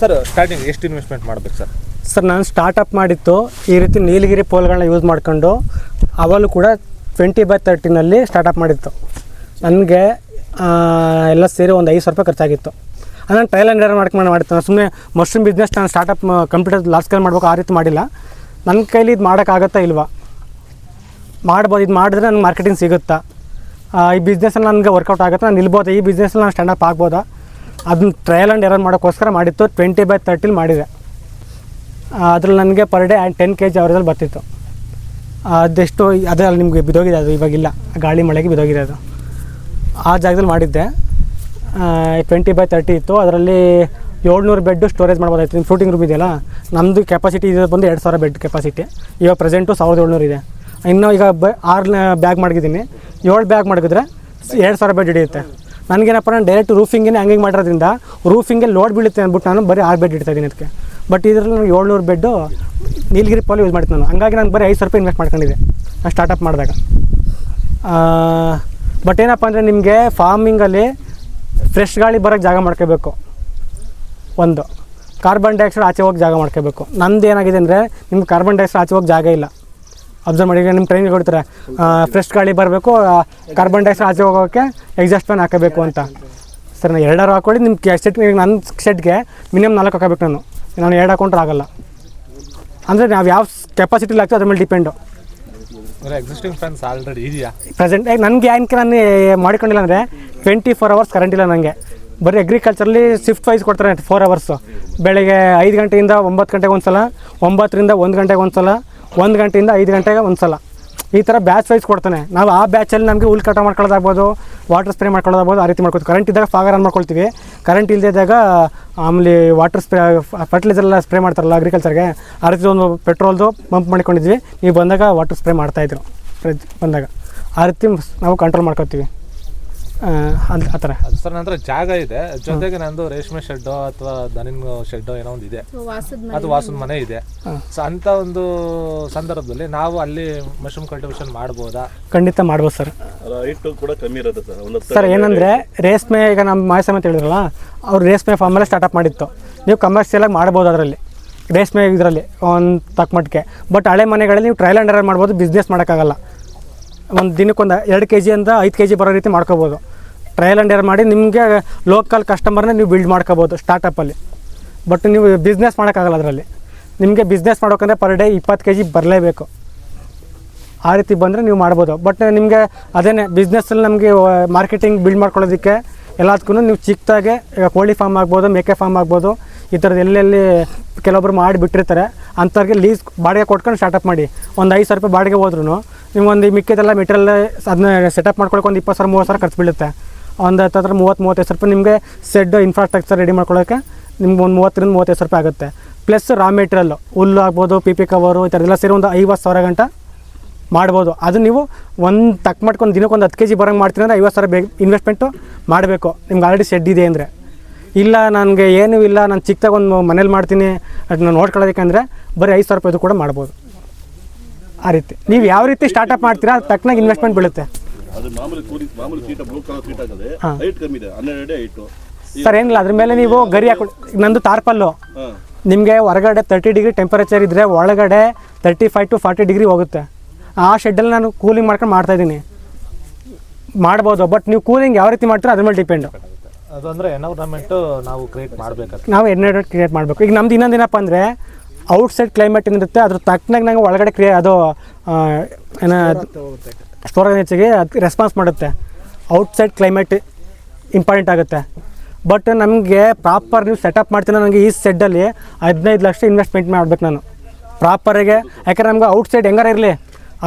Sir starting ಎಷ್ಟು investment ಮಾಡ್ಬೇಕು sir sir ನಾನು ಸ್ಟಾರ್ಟಪ್ ಮಾಡಿತ್ತು ಈ ರೀತಿ ನೀಲಗಿರಿ ಪೋಲ್ಗಳನ್ನ ಯೂಸ್ ಮಾಡ್ಕೊಂಡು ಅವಲು ಕೂಡ ಟ್ವೆಂಟಿ ಬೈ ತರ್ಟಿನಲ್ಲಿ ಸ್ಟಾರ್ಟಪ್ ಮಾಡಿತ್ತು ನನಗೆ ಎಲ್ಲ ಸೇರಿ ಒಂದು ಐದು ಸಾವಿರ ರೂಪಾಯಿ ಖರ್ಚಾಗಿತ್ತು. ನಾನು ಟ್ರಯಲ್ ಆ್ಯಂಡ್ ಎರರ್ ಮಾಡ್ಕೊಂಡು ಮಾಡಿತ್ತು ನಾನು ಸುಮ್ಮನೆ ಮಶ್ರೂಮ್ ಬಿಸ್ನೆಸ್ ನಾನು ಸ್ಟಾರ್ಟಪ್ ಕಂಪ್ಯೂಟರ್ ಲಾರ್ಜ್ ಸ್ಕೇಲ್ ಮಾಡಬೇಕು ಆ ರೀತಿ ಮಾಡಿಲ್ಲ. ನನ್ನ ಕೈಲಿ ಇದು ಮಾಡೋಕ್ಕಾಗತ್ತಾ ಇಲ್ವಾ? ಮಾಡ್ಬೋದು, ಇದು ಮಾಡಿದ್ರೆ ನನಗೆ ಮಾರ್ಕೆಟಿಂಗ್ ಸಿಗುತ್ತಾ? ಈ ಬಿಸ್ನೆಸ್ಸಲ್ಲಿ ನನಗೆ ವರ್ಕೌಟ್ ಆಗುತ್ತೆ? ನಾನು ನಿಲ್ಬೋದು? ಈ ಬಿಸ್ನೆಸ್ಸಲ್ಲಿ ನಾನು ಸ್ಟ್ಯಾಂಡಪ್ ಆಗ್ಬೋದಾ? ಅದನ್ನ ಟ್ರಯಲ್ ಆ್ಯಂಡ್ ಎರರ್ ಮಾಡೋಕ್ಕೋಸ್ಕರ ಮಾಡಿತ್ತು. ಟ್ವೆಂಟಿ ಬೈ ತರ್ಟಿಲಿ ಮಾಡಿದೆ. ಅದ್ರಲ್ಲಿ ನನಗೆ per day ten K G ಅವರಲ್ಲಿ ಬರ್ತಿತ್ತು. ಅದೆಷ್ಟು ಅದೇ ಅಲ್ಲಿ ನಿಮಗೆ ಬಿದೋಗಿದೆ ಅದು ಇವಾಗಿಲ್ಲ. ಗಾಳಿ ಮಳೆಗೆ ಬಿದೋಗಿದೆ ಅದು. ಆ ಜಾಗದಲ್ಲಿ ಮಾಡಿದ್ದೆ. ಟ್ವೆಂಟಿ ಬೈ ತರ್ಟಿ ಇತ್ತು. ಅದರಲ್ಲಿ ಏಳ್ನೂರು ಬೆಡ್ಡು ಸ್ಟೋರೇಜ್ ಮಾಡ್ಬೋದಾಯ್ತು. ನಿಮ್ಮ ಫ್ರೂಟಿಂಗ್ ರೂಮ್ ಇದೆಯಲ್ಲ? ನಮ್ಮದು ಕೆಪಾಸಿಟಿ ಇದೆ ಬಂದು ಎರಡು ಸಾವಿರ ಬೆಡ್ ಕೆಪಾಸಿಟಿ ಇವಾಗ ಪ್ರೆಸೆಂಟು ಸಾವಿರದ ಏಳ್ನೂರು ಇದೆ. ಇನ್ನು ಈಗ ಬ ಆರು ಬ್ಯಾಗ್ ಮಾಡಿದ್ದೀನಿ ಏಳು ಬ್ಯಾಗ್ ಮಾಡಿದ್ರೆ ಎರಡು ಸಾವಿರ ಬೆಡ್ ಹಿಡಿಯುತ್ತೆ. ನನಗೇನಪ್ಪ ನಾನು ಡೈರೆಕ್ಟ್ ರೂಫಿಂಗೇ ಹಂಗೆ ಮಾಡಿರೋದ್ರಿಂದ ರೂಫಿಂಗೆ ಲೋಡ್ ಬೀಳುತ್ತೆ ಅಂದ್ಬಿಟ್ಟು ನಾನು ಬರೀ ಆರು ಬೆಡ್ ಇಡ್ತಾ ಇದ್ದೀನಿ ಅದಕ್ಕೆ. ಬಟ್ ಇದರಲ್ಲಿ ನಾನು ಏಳ್ನೂರು ಬೆಡ್ಡು ನೀಲಗಿರಿ ಪಾಲು ಯೂಸ್ ಮಾಡ್ತೀನಿ ನಾನು. ಹಂಗಾಗಿ ನಾನು ಬರೀ ಐದು ಸಾವಿರ ರೂಪಾಯಿ ಇನ್ವೆಸ್ಟ್ ಮಾಡ್ಕೊಂಡಿದ್ದೆ ನಾನು ಸ್ಟಾರ್ಟಪ್ ಮಾಡಿದಾಗ. ಬಟ್ ಏನಪ್ಪ ಅಂದರೆ ನಿಮಗೆ ಫಾರ್ಮಿಂಗಲ್ಲಿ ಫ್ರೆಶ್ ಗಾಳಿ ಬರೋಕ್ಕೆ ಜಾಗ ಮಾಡ್ಕೋಬೇಕು. ಒಂದು. ಕಾರ್ಬನ್ ಡೈಆಕ್ಸೈಡ್ ಆಚೆ ಹೋಗಿ ಜಾಗ ಮಾಡ್ಕೋಬೇಕು. ನಂದು ಏನಾಗಿದೆ ಅಂದರೆ ನಿಮ್ಗೆ ಕಾರ್ಬನ್ ಡೈಆಕ್ಸೈಡ್ ಆಚೆ ಹೋಗಿ ಜಾಗ ಇಲ್ಲ. ಅಬ್ಸರ್ವ್ ಮಾಡಿ. ಈಗ ನಿಮ್ಮ ಟ್ರೈನಿಗೆ ಕೊಡ್ತಾರೆ? ಫ್ರೆಶ್ ಗಾಳಿ ಬರಬೇಕು ಕಾರ್ಬನ್ ಡೈಆಕ್ಸೈಡ್ ಆಚೆ ಹೋಗೋಕ್ಕೆ ಎಕ್ಸಾಸ್ಟ್ ಫ್ಯಾನ್ ಹಾಕಬೇಕು ಅಂತ. ಸರ್ ನಾನು ಎರಡಾರು ಹಾಕೊಳ್ಳಿ ನಿಮ್ಮ ಸೆಟ್ ನನ್ನ ಸೆಟ್ಗೆ ಮಿನಿಮಮ್ ನಾಲ್ಕು ಹಾಕಬೇಕು ನಾನು. ನಾನು ಎರಡು ಹಾಕೊಂಡ್ರೆ ಆಗಲ್ಲ. ಅಂದರೆ ನಾವು ಯಾವ ಕೆಪಾಸಿಟಿಲಿ ಹಾಕ್ತೀವಿ ಅದ್ರ ಮೇಲೆ ಡಿಪೆಂಡು ಎಕ್ಸಿಸ್ಟಿಂಗ್ ಫ್ಯಾನ್ಸ್ ಆಲ್ರೆಡಿ ಇದೆಯಾ? ಪ್ರೆಸೆಂಟ್ ನನಗೆ ಏನಕ್ಕೆ ನಾನು ಮಾಡಿಕೊಂಡಿಲ್ಲ ಅಂದರೆ ಟ್ವೆಂಟಿ ಫೋರ್ ಅವರ್ಸ್ ಕರೆಂಟ್ ಇಲ್ಲ ನನಗೆ ಬರೀ ಅಗ್ರಿಕಲ್ಚರಲ್ಲಿ ಶಿಫ್ಟ್ ವೈಸ್ ಕೊಡ್ತಾರೆ ಫೋರ್ ಅವರ್ಸು ಬೆಳಗ್ಗೆ ಐದು ಗಂಟೆಯಿಂದ ಒಂಬತ್ತು ಗಂಟೆಗೆ ಒಂದು ಸಲ ಒಂಬತ್ತರಿಂದ ಒಂದು ಗಂಟೆಗೆ ಒಂದು ಸಲ ಒಂದು ಗಂಟೆಯಿಂದ ಐದು ಗಂಟೆಗೆ ಒಂದು ಸಲ ಈ ಥರ ಬ್ಯಾಚ್ ವೈಸ್ ಕೊಡ್ತಾನೆ. ನಾವು ಆ ಬ್ಯಾಚಲ್ಲಿ ನಮಗೆ ಹುಲ್ ಕಟ ಮಾಡ್ಕೊಳ್ಳೋದಾಗ್ಬೋದು ವಾಟರ್ ಸ್ಪ್ರೇ ಮಾಡ್ಕೊಳ್ಳೋದಾಗ್ಬೋದು ಆ ರೀತಿ ಮಾಡ್ಕೊತೀವಿ ಕರೆಂಟ್ ಇದ್ದಾಗ ಫಾಗರ್ ಆನ್ ಮಾಡ್ಕೊಳ್ತೀವಿ. ಕರೆಂಟ್ ಇಲ್ಲದಿದ್ದಾಗ ಆಮೇಲೆ ವಾಟರ್ ಸ್ಪ್ರೇ ಫರ್ಟಿಲೈಸರ್ ಎಲ್ಲ ಸ್ಪ್ರೇ ಮಾಡ್ತಾರಲ್ಲ ಅಗ್ರಿಕಲ್ಚರ್ಗೆ ಆ ರೀತಿ ಒಂದು ಪೆಟ್ರೋಲ್ದು ಪಂಪ್ ಮಾಡ್ಕೊಂಡಿದ್ವಿ. ನೀವು ಬಂದಾಗ ವಾಟರ್ ಸ್ಪ್ರೇ ಮಾಡ್ತಾಯಿದ್ರು ಫ್ರಿಜ್ ಬಂದಾಗ. ಆ ರೀತಿ ನಾವು ಕಂಟ್ರೋಲ್ ಮಾಡ್ಕೊತೀವಿ ಅದು ಆ ಥರ. ಸರ್ ನಂತರ ಜಾಗ ಇದೆ. ಜೊತೆಗೆ ನಂದು ರೇಷ್ಮೆ ಶೆಡ್ಡು ಅಥವಾ ದನಿನ ಶೆಡ್ಡು ಏನೋ ಒಂದು ಇದೆ. ಅದು ವಾಸದ ಮನೆ ಇದೆ. ಸೊ ಅಂತ ಒಂದು ಸಂದರ್ಭದಲ್ಲಿ ನಾವು ಅಲ್ಲಿ ಮಶ್ರೂಮ್ ಕಲ್ಟಿವೇಶನ್ ಮಾಡ್ಬೋದಾ? ಖಂಡಿತ ಮಾಡ್ಬೋದು ಸರ್. ಹೈಟ್ ಕೂಡ ಕಮ್ಮಿ ಇರುತ್ತೆ ಸರ್ ಒಂದು ಸರ್ ಏನಂದರೆ ರೇಷ್ಮೆ ಈಗ ನಮ್ಮ ಮಾಯಸಮ ಅಂತ ಹೇಳಿದ್ರಲ್ಲ ಅವ್ರು ರೇಷ್ಮೆ ಫಾರ್ಮಲ್ಲೇ ಸ್ಟಾರ್ಟಪ್ ಮಾಡಿತ್ತು. ನೀವು ಕಮರ್ಷಿಯಲಾಗಿ ಮಾಡ್ಬೋದು ಅದರಲ್ಲಿ. ರೇಷ್ಮೆ ಇದರಲ್ಲಿ ಒಂದು ತಕ್ಕ ಮಟ್ಟಿಗೆ. ಬಟ್ ಹಳೆ ಮನೆಗಳಲ್ಲಿ ನೀವು ಟ್ರಯಲ್ ಅಂಡರ್ ಮಾಡ್ಬೋದು ಬಿಸ್ನೆಸ್ ಮಾಡೋಕ್ಕಾಗಲ್ಲ. ಒಂದು ದಿನಕ್ಕೊಂದು ಎರಡು ಕೆ ಜಿಯಿಂದ ಐದು ಕೆ ಜಿ ಬರೋ ರೀತಿ ಮಾಡ್ಕೋಬೋದು. ಟ್ರಯಲ್ ಆ್ಯಂಡ್ ಏರ್ ಮಾಡಿ ನಿಮಗೆ ಲೋಕಲ್ ಕಸ್ಟಮರ್ನ ನೀವು ಬಿಲ್ಡ್ ಮಾಡ್ಕೋಬೋದು ಸ್ಟಾರ್ಟಪ್ಪಲ್ಲಿ ಬಟ್ ನೀವು ಬಿಸ್ನೆಸ್ ಮಾಡೋಕ್ಕಾಗಲ್ಲ ಅದರಲ್ಲಿ. ನಿಮಗೆ ಬಿಸ್ನೆಸ್ ಮಾಡೋಕಂದ್ರೆ ಪರ್ ಡೇ ಇಪ್ಪತ್ತು ಕೆ ಜಿ ಬರಲೇಬೇಕು. ಆ ರೀತಿ ಬಂದರೆ ನೀವು ಮಾಡ್ಬೋದು. ಬಟ್ ನಿಮಗೆ ಅದೇ ಬಿಸ್ನೆಸ್ಸಲ್ಲಿ ನಮಗೆ ಮಾರ್ಕೆಟಿಂಗ್ ಬಿಲ್ಡ್ ಮಾಡ್ಕೊಳ್ಳೋದಕ್ಕೆ ಎಲ್ಲದಕ್ಕೂ ನೀವು ಚಿಕ್ಕದಾಗೆ ಕೋಳಿ ಫಾರ್ಮ್ ಆಗ್ಬೋದು, ಮೇಕೆ ಫಾರ್ಮ್ ಆಗ್ಬೋದು, ಈ ಥರದ್ದು ಎಲ್ಲೆಲ್ಲಿ ಕೆಲವೊಬ್ರು ಮಾಡಿ ಬಿಟ್ಟಿರ್ತಾರೆ, ಅಂಥವ್ರಿಗೆ ಲೀಸ್ ಬಾಡಿಗೆ ಕೊಟ್ಕೊಂಡು ಸ್ಟಾರ್ಟಪ್ ಮಾಡಿ. ಒಂದು ಐದು ಸಾವಿರ ರೂಪಾಯಿ ಬಾಡಿಗೆ ಹೋದ್ರೂ ನೀವು ಒಂದು ಮಿಕ್ಕಿದೆಲ್ಲ ಮೆಟೀರಿಯಲ್ ಅದನ್ನ ಸೆಟಪ್ ಮಾಡ್ಕೊಳಕ್ಕೆ ಒಂದು ಇಪ್ಪತ್ತು ಸಾವಿರ, ಮೂವತ್ತು ಸಾವಿರ ಖರ್ಚು ಬೀಳುತ್ತೆ. ಒಂದು ಹತ್ತಿರ ಮೂವತ್ತು, ಮೂವತ್ತೈದು ಸಾವಿರ ರೂಪಾಯಿ ನಿಮಗೆ ಸೆಡ್ ಇನ್ಫ್ರಾಸ್ಟ್ರಕ್ಚರ್ ರೆಡಿ ಮಾಡ್ಕೊಳ್ಳೋಕ್ಕೆ ನಿಮ್ಗೆ ಒಂದು ಮೂವತ್ತರಿಂದ ಮೂವತ್ತೈದು ಸಾವಿರ ರೂಪಾಯಿ ಆಗುತ್ತೆ. ಪ್ಲಸ್ ರಾ ಮೆಟೀರಿಯಲ್ ಹುಲ್ಲು ಆಗ್ಬೋದು ಪಿ ಪಿ ಕವರು ಈ ಥರದೆಲ್ಲ ಸೇರಿ ಒಂದು ಐವತ್ತು ಸಾವಿರ ಗಂಟ ಮಾಡ್ಬೋದು. ಅದು ನೀವು ಒಂದು ತಕ್ಕ ಮಾಡ್ಕೊಂಡು ದಿನಕ್ಕೆ ಒಂದು ಹತ್ತು ಕೆ ಜಿ ಬರೋಂಗೆ ಮಾಡ್ತೀನಿ ಅಂದರೆ ಐವತ್ತು ಸಾವಿರ ಬೇಗ ಇನ್ವೆಸ್ಟ್ಮೆಂಟು ಮಾಡಬೇಕು. ನಿಮ್ಗೆ ಆಲ್ರೆಡಿ ಶೆಡ್ ಇದೆ ಅಂದರೆ. ಇಲ್ಲ ನನಗೆ ಏನೂ ಇಲ್ಲ, ನಾನು ಚಿಕ್ಕದಾಗ ಒಂದು ಮನೇಲಿ ಮಾಡ್ತೀನಿ. ಅದನ್ನ ನೋಡ್ಕೊಳ್ಳೋದಕ್ಕೆ ಅಂದರೆ ಬರೀ ಐದು ಸಾವಿರ ರೂಪಾಯಿದು ಕೂಡ ಮಾಡ್ಬೋದು. ಆ ರೀತಿ. ನೀವು ಯಾವ ರೀತಿ ಸ್ಟಾರ್ಟಪ್ ಮಾಡ್ತೀರಾ ಅದು ತಕ್ಕನಾಗಿ ಇನ್ವೆಸ್ಟ್ಮೆಂಟ್ ಬೀಳುತ್ತೆ. ಅದು ಮಾಮೂಲಿ ಕೂಲಿ ಮಾಮೂಲಿ ಸೀಟ ಬ್ಲೂ ಕಲರ್ ಸೀಟ್ ಹಾಕದೆ ಹೈಟ್ ಕಮ್ಮಿ ಇದೆ ಹನ್ನೆರಡು ಅಡಿ ಹೈಟು ಸರ್ ಏನಿಲ್ಲ ಅದ್ರ ಮೇಲೆ ನೀವು ಗರಿ ಹಾಕೊಂಡು ನಂದು ತಾರ್ಪಲ್ಲು. ನಿಮಗೆ ಹೊರಗಡೆ ತರ್ಟಿ ಡಿಗ್ರಿ ಟೆಂಪರೇಚರ್ ಇದ್ದರೆ ಒಳಗಡೆ thirty five to forty degree ಹೋಗುತ್ತೆ. ಆ ಶೆಡ್ಡಲ್ಲಿ ನಾನು ಕೂಲಿಂಗ್ ಮಾಡ್ಕೊಂಡು ಮಾಡ್ತಾ ಇದ್ದೀನಿ. ಮಾಡ್ಬೋದು ಬಟ್ ನೀವು ಕೂಲಿಂಗ್ ಯಾವ ರೀತಿ ಮಾಡ್ತೀರೋ ಅದ್ರ ಮೇಲೆ ಡಿಪೆಂಡು ಅದು ಅಂದರೆ ಎನ್ವೈರನ್ಮೆಂಟು ನಾವು ಕ್ರಿಯೇಟ್ ಮಾಡಬೇಕು ನಾವು ಎನ್ವೈರ್ಮೆಂಟ್ ಕ್ರಿಯೇಟ್ ಮಾಡಬೇಕು. ಈಗ ನಮ್ದು ಇನ್ನೊಂದೇನಪ್ಪ ಅಂದರೆ ಔಟ್ಸೈಡ್ ಕ್ಲೈಮೇಟ್ ಏನಿರುತ್ತೆ ಅದ್ರ ತಕ್ಕನಾಗ ನಂಗೆ ಒಳಗಡೆ ಕ್ರಿಯೆ ಅದು ಏನೋ ಸ್ಟೋರ್ ಹೆಚ್ಚಿಗೆ ಅದು ರೆಸ್ಪಾನ್ಸ್ ಮಾಡುತ್ತೆ. ಔಟ್ಸೈಡ್ ಕ್ಲೈಮೇಟ್ ಇಂಪಾರ್ಟೆಂಟ್ ಆಗುತ್ತೆ. ಬಟ್ ನಮಗೆ ಪ್ರಾಪರ್ ನೀವು ಸೆಟಪ್ ಮಾಡ್ತೀನಿ ನನಗೆ ಈ ಸೆಡ್ಡಲ್ಲಿ ಹದಿನೈದು ಲಕ್ಷ ಇನ್ವೆಸ್ಟ್ಮೆಂಟ್ ಮಾಡ್ಬೇಕು ನಾನು. ಪ್ರಾಪರಿಗೆ ಯಾಕಂದ್ರೆ ನಮ್ಗೆ ಔಟ್ಸೈಡ್ ಹೆಂಗಾರ ಇರಲಿ,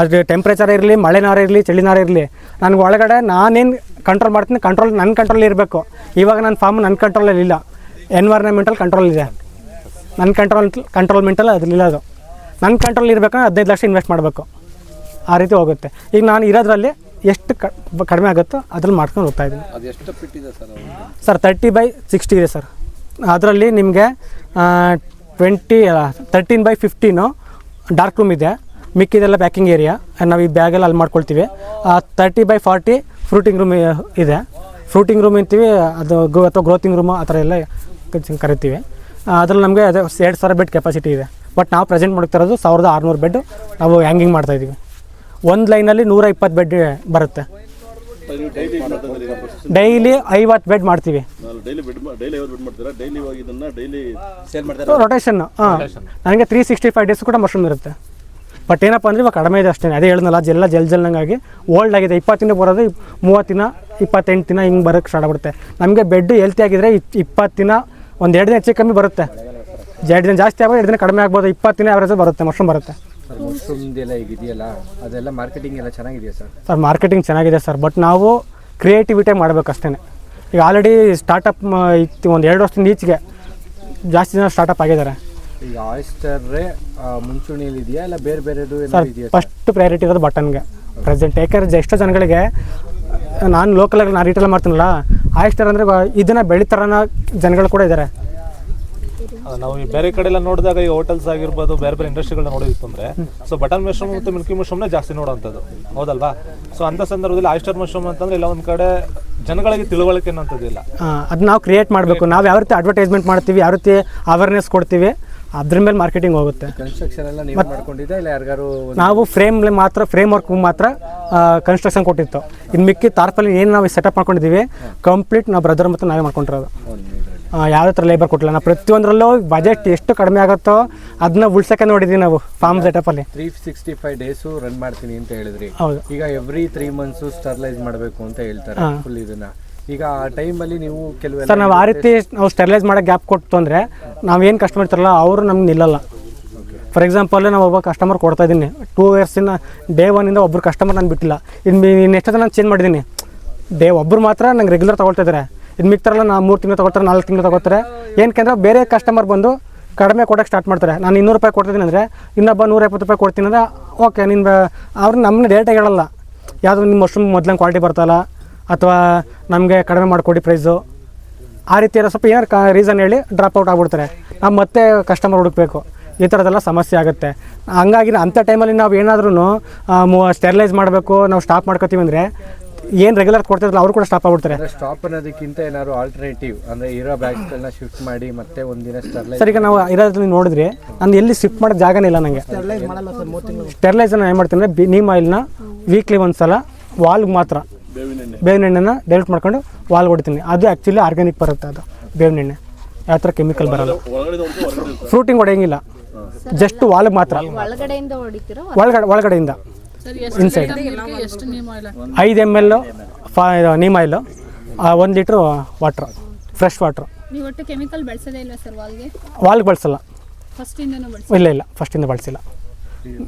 ಅದು ಟೆಂಪ್ರೇಚರ್ ಇರಲಿ ಮಳೆನಾರ ಇರಲಿ ಚಳಿನಾರ ಇರಲಿ, ನನಗೆ ಒಳಗಡೆ ನಾನೇನು ಕಂಟ್ರೋಲ್ ಮಾಡ್ತೀನಿ ಕಂಟ್ರೋಲ್ ನನ್ನ ಕಂಟ್ರೋಲ್ ಇರಬೇಕು. ಇವಾಗ ನನ್ನ ಫಾರ್ಮ್ ನನ್ನ ಕಂಟ್ರೋಲಲ್ಲಿ ಇಲ್ಲ. ಎನ್ವೈರ್ನಮೆಂಟಲ್ ಕಂಟ್ರೋಲ್ ಇದೆ. ನನ್ನ ಕಂಟ್ರೋಲ್ ಕಂಟ್ರೋಲ್ಮೆಂಟಲ್ಲಿ ಅದ್ರಲ್ಲಿಲ್ಲ ಅದು ನನ್ನ ಕಂಟ್ರೋಲ್ ಇರಬೇಕಂದ್ರೆ ಹದಿನೈದು ಲಕ್ಷ ಇನ್ವೆಸ್ಟ್ ಮಾಡಬೇಕು. ಆ ರೀತಿ ಹೋಗುತ್ತೆ. ಈಗ ನಾನು ಇರೋದ್ರಲ್ಲಿ ಎಷ್ಟು ಕಡಿಮೆ ಆಗುತ್ತೋ ಅದ್ರಲ್ಲಿ ಮಾಡ್ಕೊಂಡು ಹೋಗ್ತಾ ಇದ್ದೀನಿ. ಸರ್ ತರ್ಟಿ ಬೈ ಸಿಕ್ಸ್ಟಿ ಇದೆ ಸರ್. ಅದರಲ್ಲಿ ನಿಮಗೆ twenty thirteen by fifteen dark room ಇದೆ. ಮಿಕ್ಕಿದೆಲ್ಲ ಪ್ಯಾಕಿಂಗ್ ಏರಿಯಾ ನಾವು ಈ ಬ್ಯಾಗೆಲ್ಲ ಅಲ್ಲಿ ಮಾಡ್ಕೊಳ್ತೀವಿ. Thirty by forty fruiting room ಇದೆ. ಫ್ರೂಟಿಂಗ್ ರೂಮ್ ಅಂತೀವಿ ಅದು ಅಥವಾ ಗ್ರೋತಿಂಗ್ ರೂಮು ಆ ಥರ ಎಲ್ಲ ಕರಿತೀವಿ. ಅದ್ರಲ್ಲಿ ನಮಗೆ ಅದೇ ಎರಡು ಸಾವಿರ ಬೆಡ್ ಕೆಪಾಸಿಟಿ ಇದೆ. ಬಟ್ ನಾವು ಪ್ರೆಸೆಂಟ್ ಮಾಡ್ತಿರೋದು ಸಾವಿರದ ಆರುನೂರು ಬೆಡ್ ನಾವು ಹ್ಯಾಂಗಿಂಗ್ ಮಾಡ್ತಾಯಿದ್ದೀವಿ ಒಂದು ಲೈನಲ್ಲಿ ನೂರ ಇಪ್ಪತ್ತು ಬೆಡ್ ಬರುತ್ತೆ. ಡೈಲಿ ಐವತ್ತು ಬೆಡ್ ಮಾಡ್ತೀವಿ. ನಾನು ಡೈಲಿ ಬೆಡ್ ಡೈಲಿ ಯಾವ್ದು ಬೆಡ್ ಮಾಡ್ತೀರಾ? ಡೈಲಿ ಇದನ್ನ ಡೈಲಿ ಸೇಲ್ ಮಾಡ್ತಾರೆ? ರೊಟೇಷನ್ ಹಾಂ. ನನಗೆ ತ್ರೀ ಸಿಕ್ಸ್ಟಿ ಫೈವ್ ಡೇಸ್ ಕೂಡ ಮಶ್ರೂಮ್ ಇರುತ್ತೆ. ಬಟ್ ಏನಪ್ಪ ಅಂದರೆ ಇವಾಗ ಕಡಿಮೆ ಇದೆ ಅಷ್ಟೇ ಅದೇ ಹೇಳಿದ್ನಲ್ಲ ಜೆಲ್ಲ ಜಲ್ ಜಲ್ನಂಗಾಗಿ ಓಲ್ಡ್ ಆಗಿದೆ. ಇಪ್ಪತ್ತು ದಿನ ಬರೋದು ಮೂವತ್ತು ದಿನ ಇಪ್ಪತ್ತೆಂಟು ದಿನ ಹಿಂಗೆ ಬರೋಕ್ಕೆ ಸ್ಟಾರ್ಟ್ ಆಗುತ್ತೆ ನಮಗೆ ಬೆಡ್ ಹೆಲ್ತಿ ಆಗಿದ್ರೆ ಇಪ್ಪತ್ತಿನ ಇಪ್ಪತ್ತು ದಿನ ಒಂದು ಎರಡು ದಿನ ಹೆಚ್ಚು ಕಮ್ಮಿ ಬರುತ್ತೆ. ಎರಡು ದಿನ ಜಾಸ್ತಿ ಆಗ್ಬೋದು ಎರಡು ದಿನ ಕಡಿಮೆ ಆಗ್ಬೋದು ಇಪ್ಪತ್ತು ದಿನ ಆವ್ರೇಜ್ ಬರುತ್ತೆ ಮಶ್ರೂಮ್ ಬರುತ್ತೆ. ಸರ್ ಮಶ್ರೂಮ್ದೆಲ್ಲ ಈಗ ಇದೆಯಲ್ಲ? ಅದೆಲ್ಲ ಮಾರ್ಕೆಟಿಂಗ್ ಎಲ್ಲ ಚೆನ್ನಾಗಿದೆಯಾ ಸರ್? ಸರ್ ಮಾರ್ಕೆಟಿಂಗ್ ಚೆನ್ನಾಗಿದೆ ಸರ್ ಬಟ್ ನಾವು ಕ್ರಿಯೇಟಿವಿಟಿ ಮಾಡಬೇಕು ಅಷ್ಟೇ ಈಗ ಆಲ್ರೆಡಿ ಸ್ಟಾರ್ಟಪ್ ಇತ್ತು ಒಂದು ಎರಡು ವರ್ಷದಿಂದ ಈಚೆಗೆ ಜಾಸ್ತಿ ಜನ ಸ್ಟಾರ್ಟಪ್ ಆಗಿದ್ದಾರೆ. ಈಗ ಆಯಿಸ್ಟರ್ರೇ ಮುಂಚೂಣಿಯಲ್ಲಿ ಇದೆಯಾ? ಇಲ್ಲ ಬೇರೆ ಬೇರೆದು ಸರ್ ಫಸ್ಟ್ ಪ್ರಯಾರಿಟಿ ಇರೋದು ಬಟನ್ಗೆ ಪ್ರೆಸೆಂಟ್ ಯಾಕಂದ್ರೆ ಎಷ್ಟೋ ಜನಗಳಿಗೆ ನಾನು ಲೋಕಲಾಗಿ ನಾನು ರೀಟೇಲ್ ಮಾಡ್ತೀನಲ್ಲ ಆಯಿಸ್ಟರ್ ಅಂದರೆ ಇದನ್ನು ಬೆಳಿತಾರನ ಜನಗಳು ಕೂಡ ಇದ್ದಾರೆ ನಾವು ಈ ಬೇರೆ ಕಡೆ ಎಲ್ಲ ನೋಡಿದಾಗ ಈ ಹೋಟೆಲ್ಸ್ ಆಗಿರ್ಬೋದು ಬೇರೆ ಬೇರೆ ಇಂಡಸ್ಟ್ರಿಗಳನ್ನ ನೋಡಿತ್ತು ಅಂದ್ರೆ ಸೊ ಬಟನ್ ಮಶ್ರೂಮ್ ಮತ್ತು ಮಿಲ್ಕಿ ಮಶ್ರೂಮ್ನ ಜಾಸ್ತಿ ನೋಡುವಂಥದ್ದು. ಹೌದಲ್ವಾ? ಸೊ ಅಂತ ಸಂದರ್ಭದಲ್ಲಿ ಆಯಿಸ್ಟರ್ ಮಶ್ರೂಮ್ ಅಂತಂದ್ರೆ ಇಲ್ಲ ಒಂದು ಕಡೆ ಜನಗಳಿಗೆ ತಿಳುವಳಿಕೆ ಅನ್ನೋಂಥದ್ದು ಇಲ್ಲ. ಅದು ನಾವು ಕ್ರಿಯೇಟ್ ಮಾಡಬೇಕು. ನಾವು ಯಾವ ರೀತಿ ಅಡ್ವರ್ಟೈಸ್ಮೆಂಟ್ ಮಾಡ್ತೀವಿ ಯಾವ ರೀತಿ ಅವೇರ್ನೆಸ್ ಕೊಡ್ತೀವಿ ಅದ್ರ ಮೇಲೆ ಮಾರ್ಕೆಟಿಂಗ್ ಹೋಗುತ್ತೆ. ಕನ್ಸ್ಟ್ರಕ್ಷನ್ ಎಲ್ಲ ನೀವು ಮಾಡ್ಕೊಂಡಿದ್ದ ಇಲ್ಲ ಯಾರಿಗಾರು ನಾವು ಫ್ರೇಮ್ ಮಾತ್ರ ಫ್ರೇಮ್ ವರ್ಕ್ ಮಾತ್ರ ಕನ್ಸ್ಟ್ರಕ್ಷನ್ ಕೊಟ್ಟಿತ್ತು. ಇನ್ನು ಮಿಕ್ಕಿ ತಾರ್ಪಲ್ಲಿ ಏನು ನಾವು ಸೆಟಪ್ ಮಾಡ್ಕೊಂಡಿದ್ದೀವಿ ಕಂಪ್ಲೀಟ್ ನಾವು ಬ್ರದರ್ ಮತ್ತು ನಾವೇ ಮಾಡ್ಕೊಂಡಿರೋದು. ಯಾವುದೇ ಥರ ಲೇಬರ್ ಕೊಟ್ಟಿಲ್ಲ. ನಾವು ಪ್ರತಿಯೊಂದರಲ್ಲೂ ಬಜೆಟ್ ಎಷ್ಟು ಕಡಿಮೆ ಆಗುತ್ತೋ ಅದನ್ನ ಉಳ್ಸಕ್ಕೆ ನೋಡಿದ್ದೀವಿ ನಾವು farm ಸೆಟಪಲ್ಲಿ three sixty five days run ಮಾಡ್ತೀನಿ ಅಂತ ಹೇಳಿದ್ರಿ. ಹೌದು. ಈಗ ಎವ್ರಿ ತ್ರೀ ಮಂತ್ಸು ಸ್ಟರ್ಲೈಸ್ ಮಾಡಬೇಕು ಅಂತ ಹೇಳ್ತಾರೆ ಫುಲ್ ಇದನ್ನ. ಈಗ ಆ ಟೈಮಲ್ಲಿ ನೀವು ಕೆಲವೆಲ್ಲ ಸರ್ ನಾವು ಆ ರೀತಿ ನಾವು ಸ್ಟೆರಿಲೈಸ್ ಮಾಡೋ ಗ್ಯಾಪ್ ಕೊಟ್ಟು ಅಂದರೆ ನಾವೇನು ಕಸ್ಟಮರ್ ಇರ್ತಾರಲ್ಲ ಅವರು ನಮ್ಗೆ ನಿಲ್ಲಲ್ಲ. ಫಾರ್ ಎಕ್ಸಾಂಪಲ್ ನಾವು ಒಬ್ಬ ಕಸ್ಟಮರ್ ಕೊಡ್ತಾ ಇದ್ದೀನಿ. ಟೂ ಇಯರ್ಸಿನ ಡೇ ಒನ್ನಿಂದ ಒಬ್ಬರು ಕಸ್ಟಮರ್ ನಾನು ಬಿಟ್ಟಿಲ್ಲ. ಇನ್ನು ನೆಕ್ಸ್ಟ್ ನಾನು ಚೇಂಜ್ ಮಾಡಿದ್ದೀನಿ. ಡೇ ಒಬ್ಬರು ಮಾತ್ರ ನಂಗೆ ರೆಗ್ಯುಲರ್ ತೊಗೊಳ್ತಾ ಇದ್ದಾರೆ ಇನ್ನು ಮಿಕ್ತಾರಲ್ಲ ನಾ ಮೂರು ತಿಂಗಳು ತೊಗೊಳ್ತಾರೆ ನಾಲ್ಕು ತಿಂಗಳು ತೊಗೋತಾರೆ ಏನಕ್ಕೆ ಬೇರೆ ಕಸ್ಟಮರ್ ಬಂದು ಕಡಿಮೆ ಕೊಡೋಕ್ಕೆ ಸ್ಟಾರ್ಟ್ ಮಾಡ್ತಾರೆ. ನಾನು ಇನ್ನೂರು ರೂಪಾಯಿ ಕೊಡ್ತಿದ್ದೀನಿ ಅಂದರೆ ಇನ್ನೊಬ್ಬ ನೂರ ಎಪ್ಪತ್ತು ರೂಪಾಯಿ ಕೊಡ್ತೀನಿ ಅಂದರೆ ಓಕೆ ನಿನ್ನ ಅವ್ರು ನಮ್ಮನ್ನ ಡೇಟಾಗಿ ಹೇಳಲ್ಲ. ಯಾವುದು ನಿಮ್ಮ ಮಶ್ರೂಮ್ ಮೊದ್ಲಂಗೆ ಕ್ವಾಲಿಟಿ ಬರ್ತಲ್ಲ ಅಥವಾ ನಮಗೆ ಕಡಿಮೆ ಮಾಡಿಕೊಡಿ ಪ್ರೈಸು ಆ ರೀತಿ ಇರೋ ಸ್ವಲ್ಪ ಏನಾರು ಕಾ ರೀಸನ್ ಹೇಳಿ ಡ್ರಾಪ್ ಔಟ್ ಆಗ್ಬಿಡ್ತಾರೆ. ನಾವು ಮತ್ತೆ ಕಸ್ಟಮರ್ ಹುಡುಕ್ಬೇಕು. ಈ ಥರದ್ದೆಲ್ಲ ಸಮಸ್ಯೆ ಆಗುತ್ತೆ. ಹಂಗಾಗಿ ಅಂಥ ಟೈಮಲ್ಲಿ ನಾವು ಏನಾದ್ರೂ ಸ್ಟೆರಿಲೈಸ್ ಮಾಡಬೇಕು ನಾವು ಸ್ಟಾಪ್ ಮಾಡ್ಕೋತೀವಿ ಅಂದರೆ ಏನು ರೆಗ್ಯುಲರ್ ಕೊಡ್ತಿರಲ್ಲ ಅವರು ಕೂಡ ಸ್ಟಾಪ್ ಆಗ್ಬಿಡ್ತಾರೆ. ಸ್ಟಾಪ್ ಅನ್ನೋದಕ್ಕಿಂತ ಏನಾದ್ರು ಆಲ್ಟರ್ನೇಟಿವ್ ಅಂದರೆ ಇರೋ ಬ್ಯಾಗ್ಸ್ಗಳನ್ನ ಶಿಫ್ಟ್ ಮಾಡಿ ಮತ್ತೆ ಒಂದಿನ ಸ್ಟರ್ಲೈಸ್ ಸರ್ ಈಗ ನಾವು ಇರೋದ್ರಲ್ಲಿ ನೋಡಿದ್ರೆ ನಾನು ಎಲ್ಲಿ ಶಿಫ್ಟ್ ಮಾಡೋ ಜಾಗನೇ ಇಲ್ಲ ನನಗೆ ಸ್ಟೆರಿಲೈಸ್ ಏನು ಮಾಡ್ತೀನಿ ಅಂದರೆ ನೀಮ್ ಆಯಿಲ್ನ ವೀಕ್ಲಿ ಒಂದು ಸಲ ವಾಲ್ಗೆ ಮಾತ್ರ. ಬೇವಿನ ಎಣ್ಣೆ ಎಣ್ಣೆನ ಡೈರೆಕ್ಟ್ ಮಾಡ್ಕೊಂಡು ವಾಲ್ ಹೊಡಿತೀನಿ ಅದು ಆ್ಯಕ್ಚುಲಿ ಆರ್ಗ್ಯಾನಿಕ್ ಬರುತ್ತೆ ಅದು ಬೇವಿನ ಎಣ್ಣೆ ಯಾವ ಥರ ಕೆಮಿಕಲ್ ಬರಲ್ಲ. ಫ್ರೂಟಿಂಗ್ ಹೊಡೆಯಂಗಿಲ್ಲ ಜಸ್ಟ್ ವಾಲ್ಗೆ ಮಾತ್ರ. ಒಳಗಡೆಯಿಂದ ಹೊಡಿತೀರೋ? ಒಳಗಡೆ ಒಳಗಡೆಯಿಂದ. ಇನ್ಸೈಡ್ ಐದು ಎಂ ಎಲ್ ಫಾ ನೀಮ್ ಆಯಿಲು ಒಂದು ಲೀಟ್ರು ವಾಟ್ರ್ ಫ್ರೆಶ್ ವಾಟ್ರ್ ನೀವು ಒಟ್ಟು ಕೆಮಿಕಲ್ ಬಳಸೋದೇ ಇಲ್ಲ ಸರ್ ವಾಲ್ಗೆ? ವಾಲ್ಗೆ ಬಳಸಲ್ಲ. ಫಸ್ಟ್ ಇಂದನೂ ಬಳಸಿ ಇಲ್ಲ ಇಲ್ಲ ಫಸ್ಟಿಂದ ಬಳಸಿಲ್ಲ.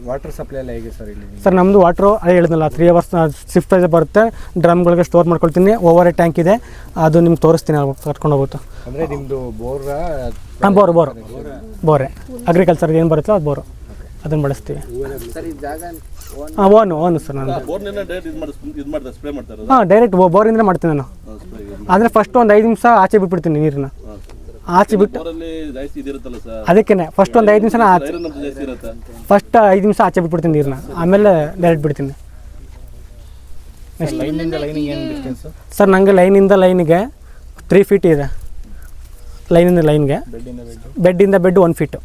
ವಾಟರ್ ಸಪ್ಲೈ ಎಲ್ಲ ಹೇಗೆ ಸರ್ ಇಲ್ಲಿ? ಸರ್ ನಮ್ಮದು ವಾಟ್ರು ಅದೇ ಹೇಳಿದ್ನಲ್ಲ ತ್ರೀ ಅವರ್ಸ್ ಶಿಫ್ಟ್ ವೈಸ್ ಬರುತ್ತೆ. ಡ್ರಮ್ಗಳಿಗೆ ಸ್ಟೋರ್ ಮಾಡ್ಕೊಳ್ತೀನಿ. ಓವರ್ ಟ್ಯಾಂಕ್ ಇದೆ. ಅದು ನಿಮ್ಗೆ ತೋರಿಸ್ತೀನಿ ನಾವು ಕರ್ಕೊಂಡು ಹೋಗುತ್ತೆ. ಅಂದ್ರೆ ನಿಮ್ಮದು ಬೋರ್ ಹಾಂ ಬೋರ್ ಬೋರ್. ಬೋರೆ. ಅಗ್ರಿಕಲ್ಚರ್ ಏನು ಬರುತ್ತೋ ಅದು ಬೋರು. ಅದನ್ನು ಬಳಸ್ತೀವಿ. ಹಾಂ ಓನು ಓನು ಸರ್ ನಾನು ಹಾಂ ಡೈರೆಕ್ಟ್ ಬೋರಿಂದ ಮಾಡ್ತೀನಿ ನಾನು. ಅಂದರೆ ಫಸ್ಟ್ ಒಂದು ಐದು ನಿಮಿಷ ಆಚೆ ಬಿಟ್ಬಿಡ್ತೀನಿ ನೀರನ್ನ ಆಚೆ ಬಿಟ್ಟು ಅದಕ್ಕೇ ಫಸ್ಟ್ ಒಂದು ಐದು ನಿಮಿಷ ಆಚೆ ಫಸ್ಟ್ ಐದು ನಿಮಿಷ ಆಚೆ ಬಿಟ್ಬಿಡ್ತೀನಿ ನೀರನ್ನ ಆಮೇಲೆ ಡೈರೆಕ್ಟ್ ಬಿಡ್ತೀನಿ. ಸರ್ ನನಗೆ ಲೈನಿಂದ ಲೈನಿಗೆ ತ್ರೀ ಫೀಟ್ ಇದೆ. ಲೈನಿಂದ ಲೈನ್ಗೆ ಬೆಡ್ಡಿಂದ ಬೆಡ್ ಒನ್ ಫೀಟು